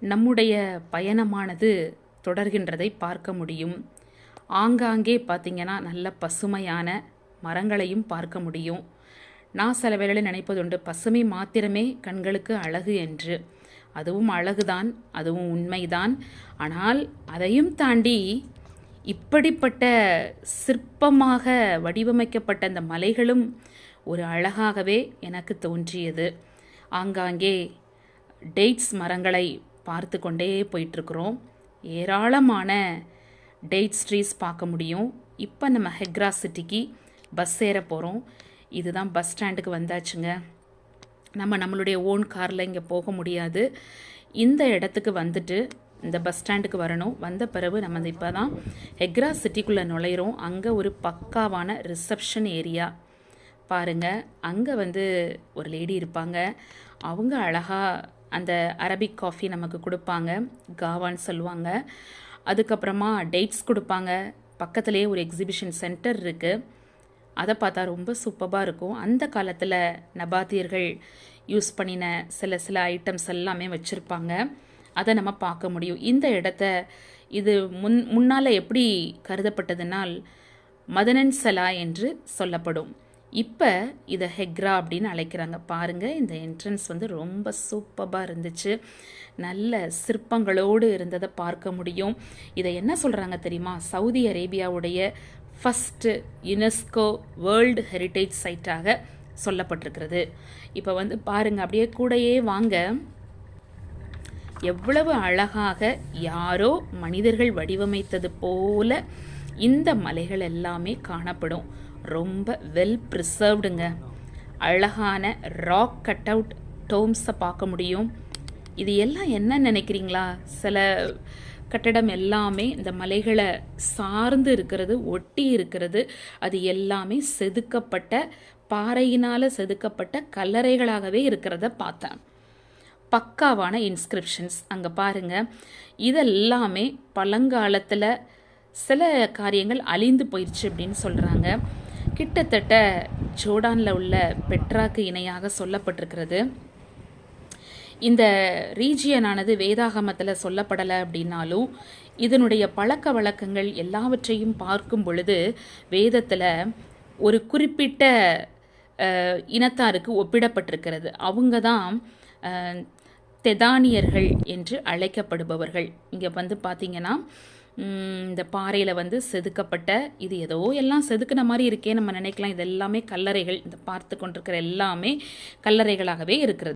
நம்முடைய பயணமானது தொடர்கின்றதை பார்க்க முடியும். ஆங்காங்கே பார்த்திங்கன்னா நல்ல பசுமையான மரங்களையும் பார்க்க முடியும். நான் சில வேளையில் நினைப்பதுண்டு பசுமை மாத்திரமே கண்களுக்கு அழகு என்று. அதுவும் அழகுதான் அதுவும் உண்மைதான். ஆனால் அதையும் தாண்டி இப்படிப்பட்ட சிற்பமாக வடிவமைக்கப்பட்ட அந்த மலைகளும் ஒரு அழகாகவே எனக்கு தோன்றியது. ஆங்காங்கே டேட்ஸ் மரங்களை பார்த்து கொண்டே போயிட்டுருக்குறோம். ஏராளமான டேட் ட்ரீஸ் பார்க்க முடியும். இப்போ நம்ம ஹெக்ரா சிட்டிக்கு பஸ் ஏற போகிறோம் இதுதான் பஸ் ஸ்டாண்டுக்கு வந்தாச்சுங்க. நம்ம நம்மளுடைய ஓன் காரில் இங்கே போக முடியாது. இந்த இடத்துக்கு வந்துட்டு இந்த பஸ் ஸ்டாண்டுக்கு வரணும். வந்த பிறகு நம்ம இப்போ தான் ஹெக்ரா சிட்டிக்குள்ளே நுழையிறோம். அங்கே ஒரு பக்காவான ரிசப்ஷன் ஏரியா பாருங்கள் அங்கே வந்து ஒரு லேடி இருப்பாங்க. அவங்க அழகாக அந்த அரபிக் காஃபி நமக்கு கொடுப்பாங்க காவான்னு சொல்லுவாங்க. அதுக்கப்புறமா டேட்ஸ் கொடுப்பாங்க. பக்கத்துலேயே ஒரு எக்ஸிபிஷன் சென்டர் இருக்குது அதை பார்த்தா ரொம்ப சூப்பராக இருக்கும். அந்த காலத்தில் நபாத்தியர்கள் யூஸ் பண்ணின சில சில ஐட்டம்ஸ் எல்லாமே வச்சுருப்பாங்க. அதை நம்ம பார்க்க முடியும். இந்த இடத்த இது முன் முன்னால் எப்படி கருதப்பட்டதுனால் மதனன் சலா என்று சொல்லப்படும். இப்போ இதை ஹெக்ரா அப்படின்னு அழைக்கிறாங்க. பாருங்கள் இந்த என்ட்ரன்ஸ் வந்து ரொம்ப சூப்பராக இருந்துச்சு. நல்ல சிற்பங்களோடு இருந்ததை பார்க்க முடியும். இதை என்ன சொல்கிறாங்க தெரியுமா? சவுதி அரேபியாவுடைய ஃபஸ்ட்டு யுனெஸ்கோ வேர்ல்டு ஹெரிட்டேஜ் சைட்டாக சொல்லப்பட்டிருக்கிறது. இப்போ வந்து பாருங்கள் அப்படியே கூடயே வாங்க. எவ்வளவு அழகாக யாரோ மனிதர்கள் வடிவமைத்தது போல இந்த மலைகள் எல்லாமே காணப்படும். ரொம்ப வெல் ப்ரிசர்வ்டுங்க அழகான ராக் கட் அவுட் டோம்ஸை பார்க்க முடியும். இது எல்லாம் என்ன நினைக்கிறீங்களா? சில கட்டடம் எல்லாமே இந்த மலைகளை சார்ந்து இருக்கிறது ஒட்டி இருக்கிறது. அது எல்லாமே செதுக்கப்பட்ட பாறையினால் செதுக்கப்பட்ட கல்லறைகளாகவே இருக்கிறத பார்த்தேன். பக்காவான இன்ஸ்கிரிப்ஷன்ஸ் அங்கே பாருங்கள் இதெல்லாமே பழங்காலத்தில் சில காரியங்கள் அழிந்து போயிடுச்சு அப்படின்னு சொல்கிறாங்க கிட்டத்தட்ட ஜோர்டானில் உள்ள பெட்ராக்கு இணையாக சொல்லப்பட்டிருக்கிறது. இந்த ரீஜியனானது வேதாகமத்தில் சொல்லப்படலை அப்படின்னாலும் இதனுடைய பழக்க வழக்கங்கள் எல்லாவற்றையும் பார்க்கும் பொழுது வேதத்தில் ஒரு குறிப்பிட்ட இனத்தாருக்கு ஒப்பிடப்பட்டிருக்கிறது. அவங்க தான் தெதானியர்கள் என்று அழைக்கப்படுபவர்கள். இங்கே வந்து பார்த்திங்கன்னா இந்த பாறையில் வந்து செதுக்கப்பட்ட இது ஏதோ எல்லாம் செதுக்கின மாதிரி இருக்கே நம்ம நினைக்கலாம். இது எல்லாமே கல்லறைகள் இந்த பார்த்து கொண்டிருக்கிற எல்லாமே கல்லறைகளாகவே இருக்கிறது.